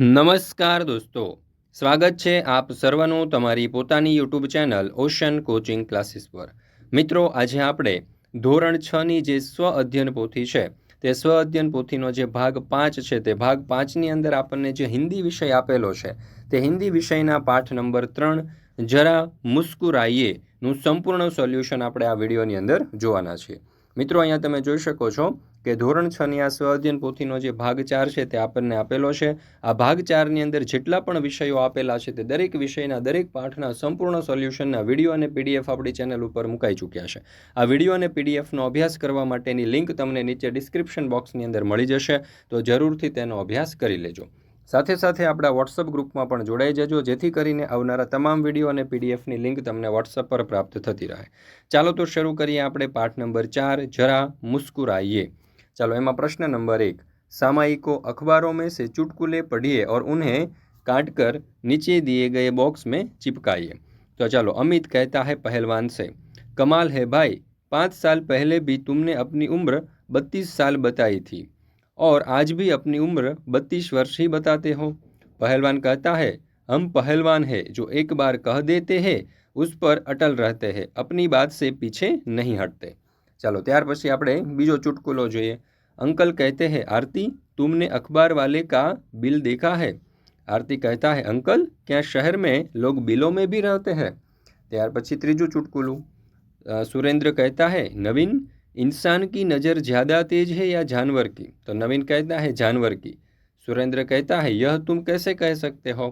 નમસ્કાર દોસ્તો સ્વાગત છે આપ સર્વનું તમારી પોતાની YouTube channel Ocean coaching classes પર મિત્રો આજે આપણે ધોરણ છની જે સ્વ અધ્યયન પોથી છે તે સ્વ અધ્યયન પોથીનો જે ભાગ પાંચ છે તે ભાગ પાંચની અંદર આપણને જે હિન્દી વિષય આપેલો છે તે હિન્દી વિષયના પાઠ નંબર ત્રણ જરા મુસ્કુરાઈએ નું સંપૂર્ણ સોલ્યુશન આપણે આ વિડીયોની અંદર જોવાના છીએ મિત્રો અહીંયા તમે જોઈ શકો છો કે ધોરણ છ ની આ સ્વઅધ્યયન પોથીનો જે ભાગ ચાર છે તે આપણને આપેલો છે આ ભાગ ચારની અંદર જેટલા પણ વિષયો આપેલા છે તે દરેક વિષયના દરેક પાઠના સંપૂર્ણ સોલ્યુશનના વિડીયો અને પીડીએફ આપણી ચેનલ ઉપર મુકાઈ ચૂક્યા છે આ વિડીયો અને પીડીએફનો અભ્યાસ કરવા માટેની લિંક તમને નીચે ડિસ્ક્રિપ્શન બોક્સની અંદર મળી જશે તો જરૂરથી તેનો અભ્યાસ કરી લેજો સાથે સાથે આપણા વોટ્સઅપ ગ્રુપમાં પણ જોડાઈ જજો જેથી કરીને આવનારા તમામ વિડીયો અને પીડીએફની લિંક તમને વોટ્સઅપ પર પ્રાપ્ત થતી રહે ચાલો તો શરૂ કરીએ આપણે પાઠ નંબર ચાર જરા મુસ્કુરાઈએ चलो एम प्रश्न नंबर एक सामयिकों अखबारों में से चुटकुले पढ़िए और उन्हें काट कर नीचे दिए गए बॉक्स में चिपकाइए तो चलो अमित कहता है पहलवान से कमाल है भाई पाँच साल पहले भी तुमने अपनी उम्र बत्तीस साल बताई थी और आज भी अपनी उम्र बत्तीस वर्ष ही बताते हो पहलवान कहता है हम पहलवान है जो एक बार कह देते हैं उस पर अटल रहते हैं अपनी बात से पीछे नहीं हटते चलो त्यार पी आप बीजो चुटकुलो जो है अंकल कहते हैं आरती तुमने अखबार वाले का बिल देखा है आरती कहता है अंकल क्या शहर में लोग बिलों में भी रहते हैं त्यार पी त्रीजु चुटकुलू सुरेंद्र कहता है नवीन इंसान की नज़र ज़्यादा तेज है या जानवर की तो नवीन कहता है जानवर की सुरेंद्र कहता है यह तुम कैसे कह सकते हो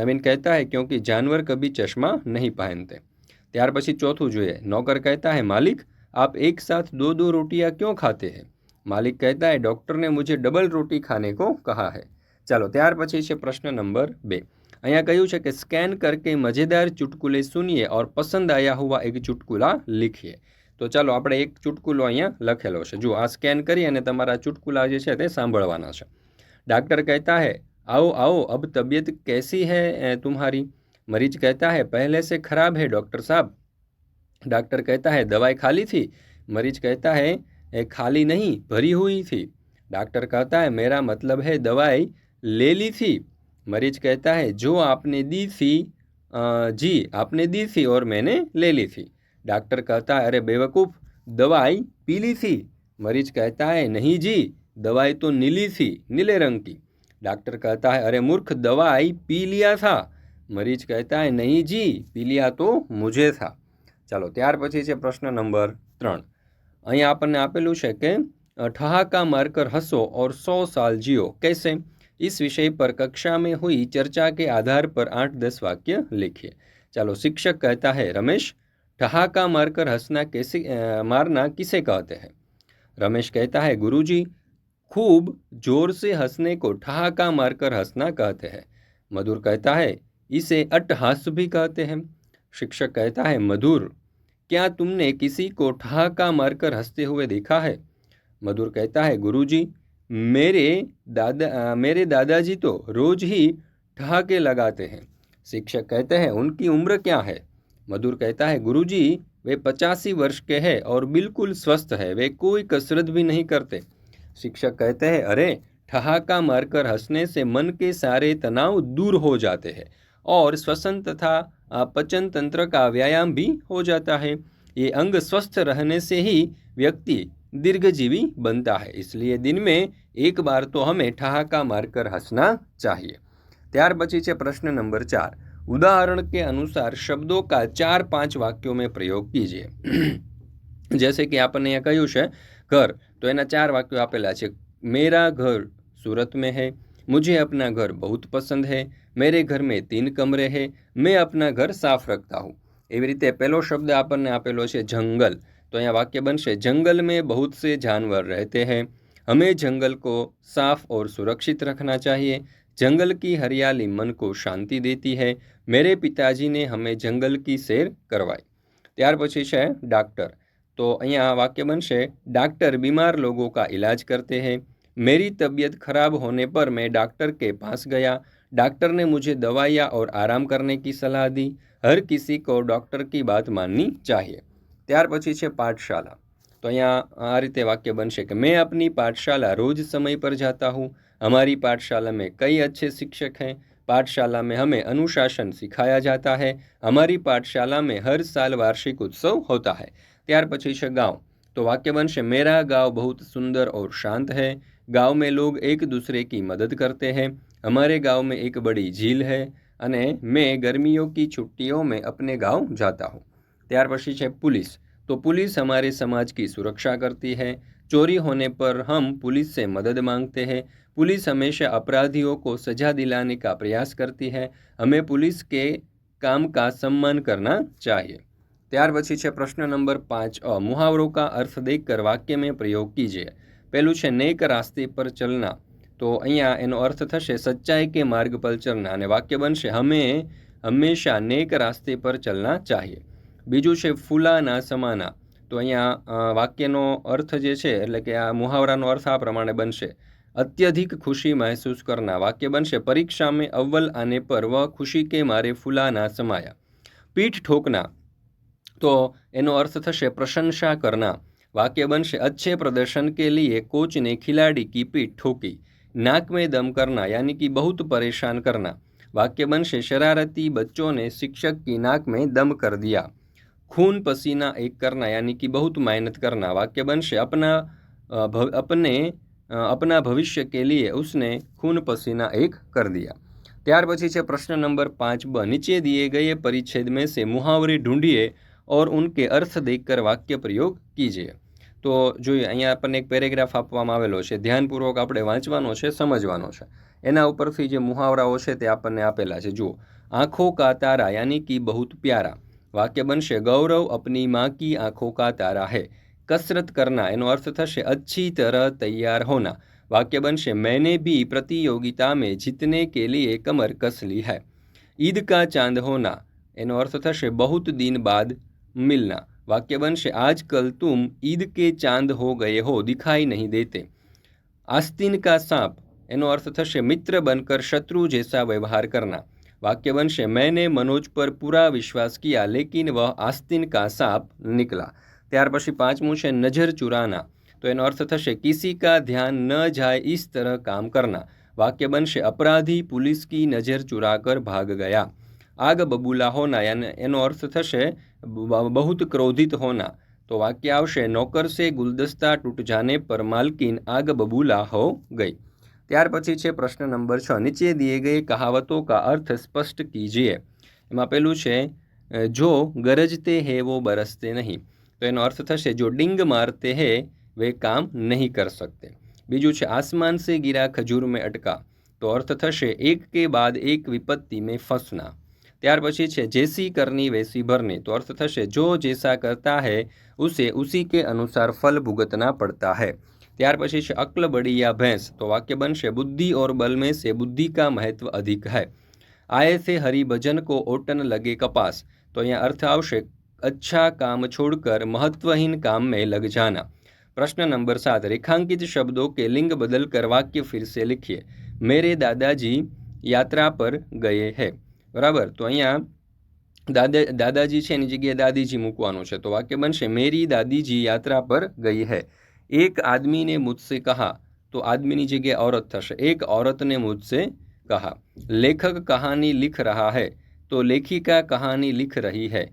नवीन कहता है क्योंकि जानवर कभी चश्मा नहीं पहनते त्यार पी चौथों जो है नौकर कहता है मालिक आप एक साथ दो दो रोटियाँ क्यों खाते हैं માલિક કહેતા है ડૉક્ટરને ने ડબલ રોટી ખાને કો કહા कहा ચાલો ત્યાર પછી છે પ્રશ્ન નંબર બે અહીંયા કહ્યું છે કે સ્કેન કરકે મજેદાર ચુટકુલે સુનીએ ઓર પસંદ આયા હુઆ એક ચુટકુલા લિખીએ તો ચાલો આપણે એક ચુટકુલો અહીંયા લખેલો છે જુઓ આ સ્કેન કરી અને તમારા ચુટકુલા જે છે તે સાંભળવાના છે ડૉક્ટર કહેતા હે આવો આવો અબ તબિયત કેસી है तुम्हारी मरीज कहता है पहले से खराब है डॉक्टर साहब डॉक्टर कहता है दवाई खा ली મરીજ કહેતા હૈ ए खाली नहीं भरी हुई थी डॉक्टर कहता है मेरा मतलब है दवाई ले ली थी मरीज कहता है जो आपने दी थी जी आपने दी थी और मैंने ले ली थी डॉक्टर कहता है अरे बेवकूफ़ दवाई पी ली थी मरीज कहता है नहीं जी दवाई तो नीली थी नीले रंग की डॉक्टर कहता है अरे मूर्ख दवाई पी लिया था મરીજ કહેતા નહીં જી પીલિયા તો મુજે થા ચાલો ત્યાર પછી છે પ્રશ્ન નંબર ત્રણ अँ आपने आपेलू है कि ठहाका मारकर हंसो और सौ साल जियो कैसे इस विषय पर कक्षा में हुई चर्चा के आधार पर आठ दस वाक्य लिखिए चलो शिक्षक कहता है रमेश ठहाका मारकर हंसना कैसे आ, मारना किसे कहते हैं रमेश कहता है गुरुजी खूब जोर से हंसने को ठहाका मारकर हंसना कहते हैं मधुर कहता है इसे अट्टहास भी कहते हैं शिक्षक कहता है मधुर क्या तुमने किसी को ठहाका मारकर हंसते हुए देखा है मधुर कहता है गुरुजी मेरे दादा मेरे दादाजी तो रोज ही ठहाके लगाते हैं शिक्षक कहते हैं उनकी उम्र क्या है मधुर कहता है गुरुजी वे पचासी वर्ष के हैं और बिल्कुल स्वस्थ है वे कोई कसरत भी नहीं करते शिक्षक कहते हैं अरे ठहाका मारकर हंसने से मन के सारे तनाव दूर हो जाते हैं और श्वसन तथा पचन तंत्र का व्यायाम भी हो जाता है ये अंग स्वस्थ रहने से ही व्यक्ति दीर्घजीवी बनता है इसलिए दिन में एक बार तो हमें ठहाका मारकर हंसना चाहिए ત્યાર પછી છે પ્રશ્ન નંબર ચાર ઉદાહરણ કે અનુસાર શબ્દો કા ચાર પાંચ વાક્યો મેં પ્રયોગ કીજીએ જૈસે કે આપણને અહીંયા કહ્યું છે ઘર તો એના ચાર વાક્યો આપેલા છે મેરા ઘર સુરત મેં मुझे अपना घर बहुत पसंद है मेरे घर में तीन कमरे हैं मैं अपना घर સાફ રખતા હું એવી રીતે પહેલો શબ્દ આપણને આપેલો છે જંગલ તો અહીંયા વાક્ય બનશે જંગલ મેં બહુત સે જાનવર રહેતે हैं हमें जंगल को साफ और सुरक्षित रखना चाहिए जंगल की हरियाली मन को शांति देती है मेरे पिताजी ने हमें जंगल की सैर करवाई ત્યાર પછી છે ડાક્ટર તો અહીંયા વાક્ય બનશે ડાક્ટર બીમાર લોકો કા ઇલાજ કરતે હૈ मेरी तबीयत खराब होने पर मैं डॉक्टर के पास गया डॉक्टर ने मुझे दवाइयाँ और आराम करने की सलाह दी हर किसी को डॉक्टर की बात माननी चाहिए त्यार पी છે पाठशाला तो अँ आ रीते वाक्य बन કે मैं अपनी पाठशाला रोज समय पर जाता हूँ हमारी पाठशाला में कई अच्छे शिक्षक हैं पाठशाला में हमें अनुशासन सिखाया जाता है हमारी पाठशाला में हर साल वार्षिक उत्सव होता है पी પછી गाँव तो वाक्य बन બનશે मेरा गाँव बहुत सुंदर और शांत है गाँव में लोग एक दूसरे की मदद करते हैं हमारे गाँव में एक बड़ी झील है अने मैं गर्मियों की छुट्टियों में अपने गाँव जाता हूँ त्यार पशी है पुलिस तो पुलिस हमारे समाज की सुरक्षा करती है चोरी होने पर हम पुलिस से मदद मांगते हैं पुलिस हमेशा अपराधियों को सजा दिलाने का प्रयास करती है हमें पुलिस के काम का सम्मान करना चाहिए त्यार पशी है प्रश्न नंबर पाँच मुहावरों का अर्थ देख કર वाक्य में प्रयोग कीजिए પહેલું છે નેક રાસ્તે પર ચલના તો અહીંયા એનો અર્થ થશે સચ્ચાઈ કે માર્ગ પર ચલના અને વાક્ય બનશે અમે હંમેશા નેક રાસ્તે પર ચલના ચાહીએ બીજું છે ફૂલાના સમાના તો અહીંયા વાક્યનો અર્થ જે છે એટલે કે આ મુહાવરાનો અર્થ આ પ્રમાણે બનશે અત્યધિક ખુશી મહેસૂસ કરના વાક્ય બનશે પરીક્ષા મેં અવ્વલ આને પર્વ ખુશી કે મારે ફૂલાના સમાયા પીઠ ઠોકના તો એનો અર્થ થશે પ્રશંસા કરના वाक्य बनશે अच्छे प्रदर्शन के लिए कोच ने खिलाड़ी की पीठ ठोकी नाक में दम करना यानी कि बहुत परेशान करना वाक्य बनશે शरारती बच्चों ने शिक्षक की नाक में दम कर दिया खून पसीना एक करना यानी कि बहुत मेहनत करना वाक्य बनશે अपना भव, अपने अपना भविष्य के लिए उसने खून पसीना एक कर दिया त्यार पी से प्रश्न नंबर पाँच ब नीचे दिए गए परिच्छेद में से मुहावरे ढूंढिए और उनके अर्थ देखकर वाक्य प्रयोग कीजिए તો જોઈએ અહીંયા આપણને એક પેરેગ્રાફ આપવામાં આવેલો છે ધ્યાનપૂર્વક આપણે વાંચવાનો છે સમજવાનો છે એના ઉપરથી જે મુહાવરાઓ છે તે આપણને આપેલા છે જુઓ આંખો કા તારા યાની કી બહુત પ્યારા વાક્ય બનશે ગૌરવ અપની માં કી આંખો કા તારા હે કસરત કરના એનો અર્થ થશે અચ્છી તરહ તૈયાર હોના વાક્ય બનશે મેને ભી પ્રતિયોગિતા મેં જીતને કે લીએ કમર કસ લી હૈ ઈદ કા ચાંદ હોના એનો અર્થ થશે બહુત દિન બાદ મિલના वाक्यवंश आजकल तुम ईद के चांद हो गए हो दिखाई नहीं देते आस्तीन का सांप एनो अर्थ थे मित्र बनकर शत्रु जैसा व्यवहार करना वाक्यवंश मैंने मनोज पर पूरा विश्वास किया लेकिन वह आस्तीन का सांप निकला त्यार पशी पांचमू से नजर चुराना तो एनो अर्थ थे किसी का ध्यान न जाए इस तरह काम करना वाक्य बनशे अपराधी पुलिस की नज़र चुराकर भाग गया આગ બબુલા હોના એનો અર્થ થશે બહુત ક્રોધિત હોના તો વાક્ય આવશે નોકર સે ગુલદસ્તા ટટજાને પરમાલકિન આગ બબુલા હો ગઈ ત્યાર પછી છે પ્રશ્ન નંબર 6 નીચે دیے گئے કહાવતો કા અર્થ સ્પષ્ટ कीजिए એમ આપેલું છે જો गरजते हैं वो बरसते नहीं तो એનો અર્થ થશે જો ડીંગ મારતે હે વે કામ નહીં કર સકતે બીજું છે આસમાન સે ગિરા ખજૂર મે અટકા તો અર્થ થશે એક કે બાદ એક विपत्ति में फंसना ત્યાર પછી છે જેસી કરની વैસી ભરની તો અર્થ થશે જો જેસા કરતા હૈ ઉસે ઉસી કે અનુસાર ફલ ભુગતના પડતા હૈ ત્યાર પછી છે અક્લ બડી યા ભેંસ તો વાક્ય બનશે બુદ્ધિ ઓર બલ મેં સે બુદ્ધિ કા મહત્વ અધિક હૈ આય સે હરિભજન કો ઓટન લગે કપાસ તો અહીંયા અર્થ આવશે અચ્છા કામ છોડકર મહત્વહીન કામ મેં લગ જાના प्रश्न नंबर सात रेखांकित शब्दों के लिंग बदल कर वाक्य फिर से लिखिए मेरे दादाजी यात्रा पर गए हैं બરાબર તો અહીંયા દાદા દાદાજી છે એની જગ્યાએ દાદીજી મૂકવાનું છે તો વાક્ય બનશે મેરી દાદીજી યાત્રા પર ગઈ હૈ એક આદમીને મુજસે કહા તો આદમીની જગ્યાએ ઔરત થશે એક ઔરતને મુજસે કહા લેખક કહાની લિખ રહા હૈ તો લેખિકા કહાની લિખ રહી હૈ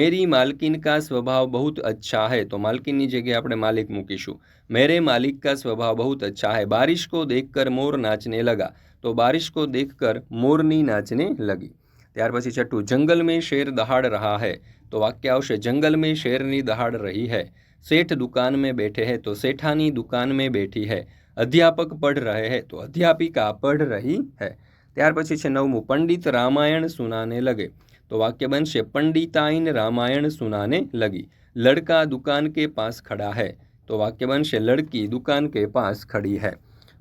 मेरी मालकिन का स्वभाव बहुत अच्छा है तो मालकिन की जगह अपने मालिक मुकीशू मेरे मालिक का स्वभाव बहुत अच्छा है बारिश को देखकर मोर नाचने लगा तो बारिश દેખ देखकर मोरनी नाचने लगी ત્યાર પછી છઠ્ઠું જંગલ મેં શેર દહાડ રહા હૈ તો વાક્ય આવશે જંગલ મેં શેરની દહાડ રહી હૈ શેઠ દુકાન મેં બેઠે હૈ તો શેઠાની દુકાન મેં બેઠી હૈ અધ્યાપક પઢ રહે હૈ તો અધ્યાપિકા પઢ રહી હૈ ત્યાર પછી છે નવમું પંડિત રામાયણ સુનાને લગે તો વાક્ય બનશે પંડિતાઈન રામાયણ સુનાને લગી લડકા દુકાન કે પાસ ખડા હૈ તો વાક્ય બનશે લડકી દુકાન કે પાસ ખડી હૈ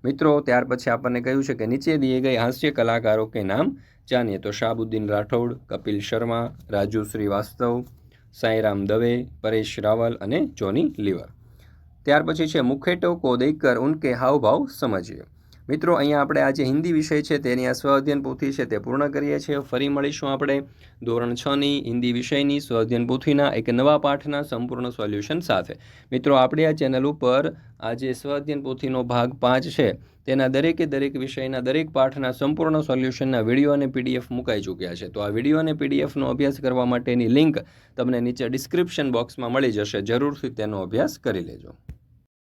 મિત્રો ત્યાર પછી આપણને કહ્યું છે કે નીચે દીએ ગઈ હાસ્ય કલાકારો કે નામ જાણીએ તો શાહબુદ્દીન રાઠોડ કપિલ શર્મા રાજુ શ્રીવાસ્તવ સાંઈરામ દવે પરેશ રાવલ અને જોની લીવર ત્યાર પછી છે મુખે ટોકો દેકર ઉનકે હાવભાવ સમજીએ મિત્રો અહીંયા આપણે આજે હિન્દી વિષય છે તેની આ સ્વઅધ્યયન પોથી છે તે પૂર્ણ કરીએ છીએ ફરી મળીશું આપણે ધોરણ છની હિન્દી વિષયની સ્વઅધ્યયન પોથીના એક નવા પાઠના સંપૂર્ણ સોલ્યુશન સાથે મિત્રો આપણી આ ચેનલ ઉપર આજે સ્વઅધ્યયન પોથીનો ભાગ પાંચ છે તેના દરેકે દરેક વિષયના દરેક પાઠના સંપૂર્ણ સોલ્યુશનના વિડીયો અને પીડીએફ મુકાઈ ચૂક્યા છે તો આ વિડીયો અને પીડીએફનો અભ્યાસ કરવા માટેની લિંક તમને નીચે ડિસ્ક્રિપ્શન બોક્સમાં મળી જશે જરૂરથી તેનો અભ્યાસ કરી લેજો